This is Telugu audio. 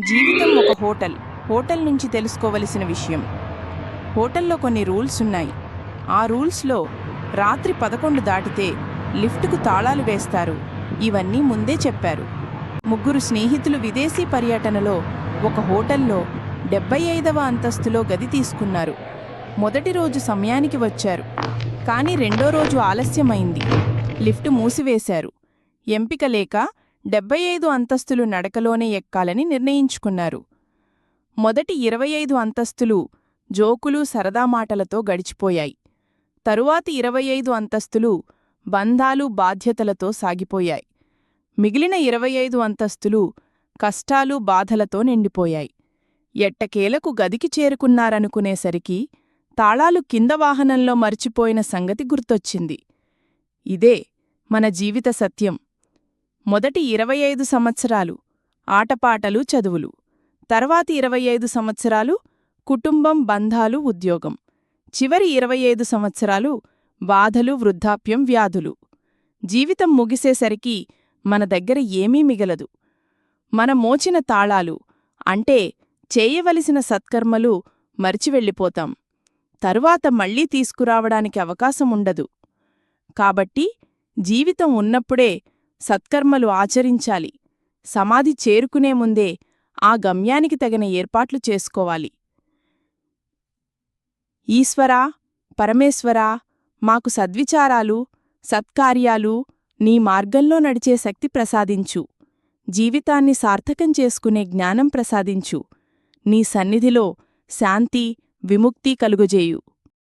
జీవితం ఒక హోటల్. హోటల్ నుంచి తెలుసుకోవలసిన విషయం. హోటల్లో కొన్ని రూల్స్ ఉన్నాయి. ఆ రూల్స్లో రాత్రి పదకొండు దాటితే లిఫ్ట్కు తాళాలు వేస్తారు. ఇవన్నీ ముందే చెప్పారు. ముగ్గురు స్నేహితులు విదేశీ పర్యటనలో ఒక హోటల్లో డెబ్బై ఐదవ అంతస్తులో గది తీసుకున్నారు. మొదటి రోజు సమయానికి వచ్చారు. కానీ రెండో రోజు ఆలస్యమైంది. లిఫ్ట్ మూసివేశారు. ఎంపిక లేక డెబ్బై ఐదు అంతస్తులు నడకలోనే ఎక్కాలని నిర్ణయించుకున్నారు. మొదటి ఇరవై ఐదు అంతస్తులు జోకులు సరదా మాటలతో గడిచిపోయాయి. తరువాతి ఇరవై ఐదు అంతస్తులు బంధాలు బాధ్యతలతో సాగిపోయాయి. మిగిలిన ఇరవై ఐదు అంతస్తులు కష్టాలు బాధలతో నిండిపోయాయి. ఎట్టకేలకు గదికి చేరుకున్నారనుకునేసరికి తాళాలు కింద వాహనంలో మర్చిపోయిన సంగతి గుర్తొచ్చింది. ఇదే మన జీవిత సత్యం. మొదటి ఇరవై ఐదు సంవత్సరాలు ఆటపాటలు చదువులు. తర్వాతి ఇరవై ఐదు సంవత్సరాలు కుటుంబం బంధాలు ఉద్యోగం. చివరి ఇరవై ఐదు సంవత్సరాలు బాధలు వృద్ధాప్యం వ్యాధులు. జీవితం ముగిసేసరికి మన దగ్గర ఏమీ మిగలదు. మన మోచిన తాళాలు అంటే చేయవలసిన సత్కర్మలు మరిచివెళ్ళిపోతాం తరువాత మళ్ళీ తీసుకురావడానికి అవకాశముండదు కాబట్టి జీవితం ఉన్నప్పుడే సత్కర్మలు ఆచరించాలి. సమాధి చేరుకునే ముందే ఆ గమ్యానికి తగిన ఏర్పాట్లు చేసుకోవాలి. ఈశ్వరా పరమేశ్వరా మాకు సద్విచారాలు సత్కార్యాలు నీ మార్గంలో నడిచే శక్తి ప్రసాదించు. జీవితాన్ని సార్థకం చేసుకునే జ్ఞానం ప్రసాదించు. నీ సన్నిధిలో శాంతి విముక్తి కలుగుజేయు.